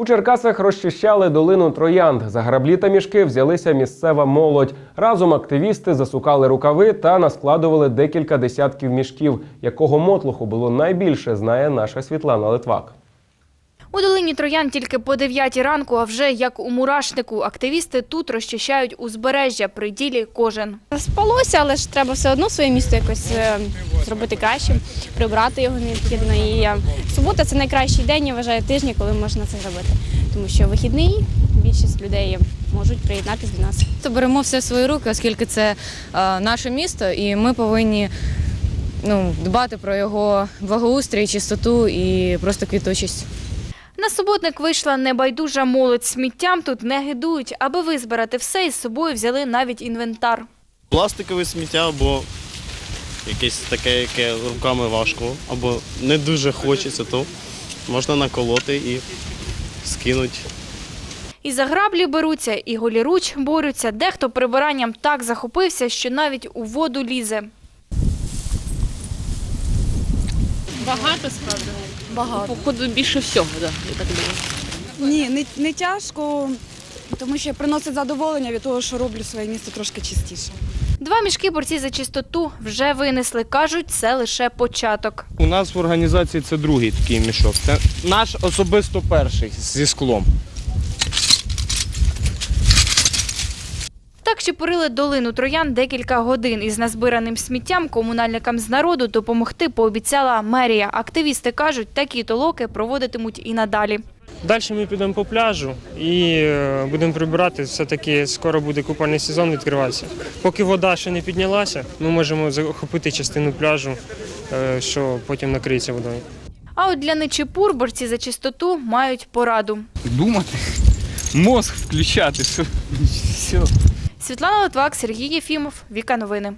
У Черкасах розчищали долину троянд. За граблі та мішки взялися місцева молодь. Разом активісти засукали рукави та наскладували декілька десятків мішків. Якого мотлуху було найбільше, знає наша Світлана Литвак. У долині Троян тільки по 9 ранку, а вже як у мурашнику. Активісти тут розчищають узбережжя при ділі кожен. Спалося, але ж треба все одно своє місто якось е, зробити кращим, прибрати його необхідно. І е, субота це найкращий день, я вважаю, тижня, коли можна це зробити. Тому що вихідний більшість людей можуть приєднатися до нас. То беремо все в свої руки, оскільки це е, наше місто, і ми повинні ну, дбати про його благоустрій, чистоту і просто квітучість. На суботник вийшла небайдужа молодь. Сміттям тут не гидують. Аби визбирати все, із собою взяли навіть інвентар. Пластикове сміття або якесь таке, яке руками важко, або не дуже хочеться, то можна наколоти і скинути. І за граблі беруться, і голіруч борються. Дехто прибиранням так захопився, що навіть у воду лізе. Багато справді? Багато. Походу більше всього, да, я так думаю. Ні, не, не тяжко, тому що приносить задоволення від того, що роблю своє місто трошки чистіше. Два мішки борці за чистоту вже винесли. Кажуть, це лише початок. У нас в організації це другий такий мішок. Це наш особисто перший зі склом. Так чепурили долину троян декілька годин. Із назбираним сміттям комунальникам з народу допомогти пообіцяла мерія. Активісти кажуть, такі толоки проводитимуть і надалі. Далі ми підемо по пляжу і е, будемо прибирати. Все-таки скоро буде купальний сезон відкриватися. Поки вода ще не піднялася, ми можемо захопити частину пляжу, е, що потім накриється водою. А от для нечепур борці за чистоту мають пораду. думати, мозг включати. Все. все. Світлана Литвак, Сергій Єфімов, Віка Новини.